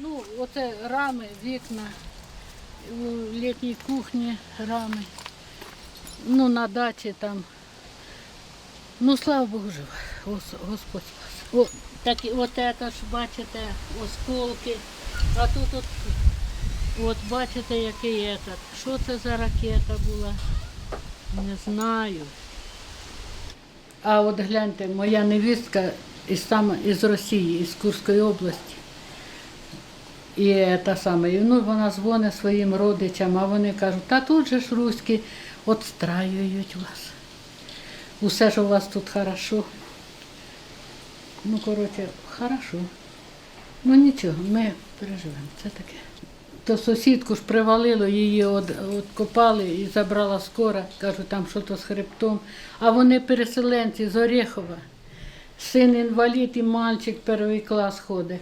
Ну, оце рами, вікна, у літній кухні рами. Ну, на дачі там. Ну, слава Богу. Гос- Господь спас. О, так, от це ж бачите, осколки. А тут от, от бачите, який этот. Що це за ракета була? Не знаю. А от гляньте, моя невістка із, саме, із Росії, із Курської області. І та саме, і ну, вона дзвонить своїм родичам, а вони кажуть, та тут же ж руські отстраюють вас. Усе ж у вас тут хорошо. Ну, коротше, хорошо. Ну нічого, ми переживемо, це таке. То сусідку ж привалило, її от, откопали і забрала скора, кажуть, там що то з хребтом. А вони переселенці з Орєхова. Син інвалід і мальчик перший клас ходить.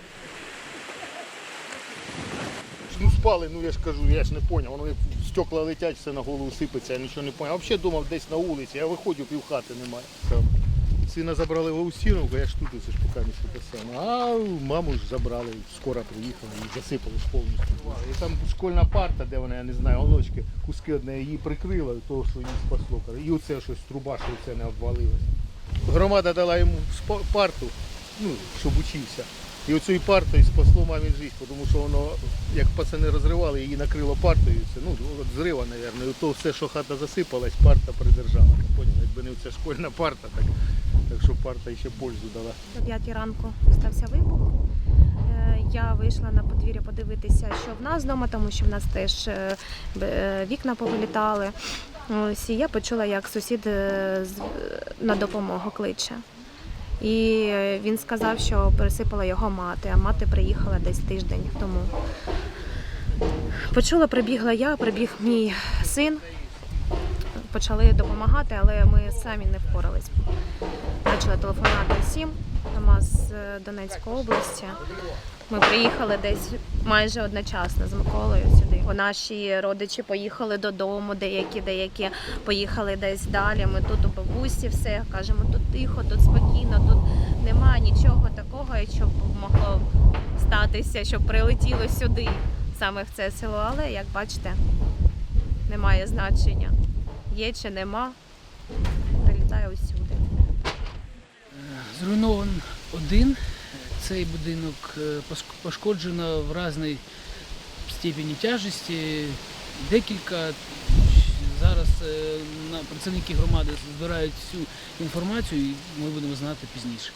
Ну ну я ж кажу, я ж не поняв. Воно як стекла летять, все на голову сипеться, я нічого не поняв. А взагалі думав десь на вулиці, я виходжу, півхати немає. Там. Сина забрали в Аусіновку, я ж тут це ж поки не саме. А маму ж забрали, скоро приїхали, її засипали повністю. І там школьна парта, де вона, я не знаю, голочки, куски одне її прикрила, того, що її спасло. І оце щось труба, що це не обвалилось. Громада дала йому парту, ну, щоб учився. І оцею партою спасло мамі життя, тому що воно, як пацани розривали, її накрило партою. Це, ну, от зрива, мабуть. І то все, що хата засипалась, парта придержала. Поняв? Якби не ця школьна парта, так, так що парта ще пользу дала. О 5 ранку стався вибух. Е, Я вийшла на подвір'я подивитися, що в нас вдома, тому що в нас теж е, е, вікна повилітали. Ось, і я почула, як сусід на допомогу кличе. І е, він сказав, що пересипала його мати, а мати приїхала десь тиждень тому. Почула, прибігла я, прибіг мій син. Почали допомагати, але ми самі не впорались. Почали телефонувати всім дома з е, Донецької області. Ми приїхали десь майже одночасно з Миколою сюди. Наші родичі поїхали додому, деякі, деякі поїхали десь далі. Ми тут у бабусі все кажемо, тут тихо, тут спокійно, нічого такого, що могло статися, щоб прилетіло сюди, саме в це село. Але як бачите, немає значення. Є чи нема, прилітає усюди. Зруйнован один. Цей будинок е, пошкоджено в різній степені тяжесті. Декілька зараз е, на- працівники громади збирають всю інформацію і ми будемо знати пізніше.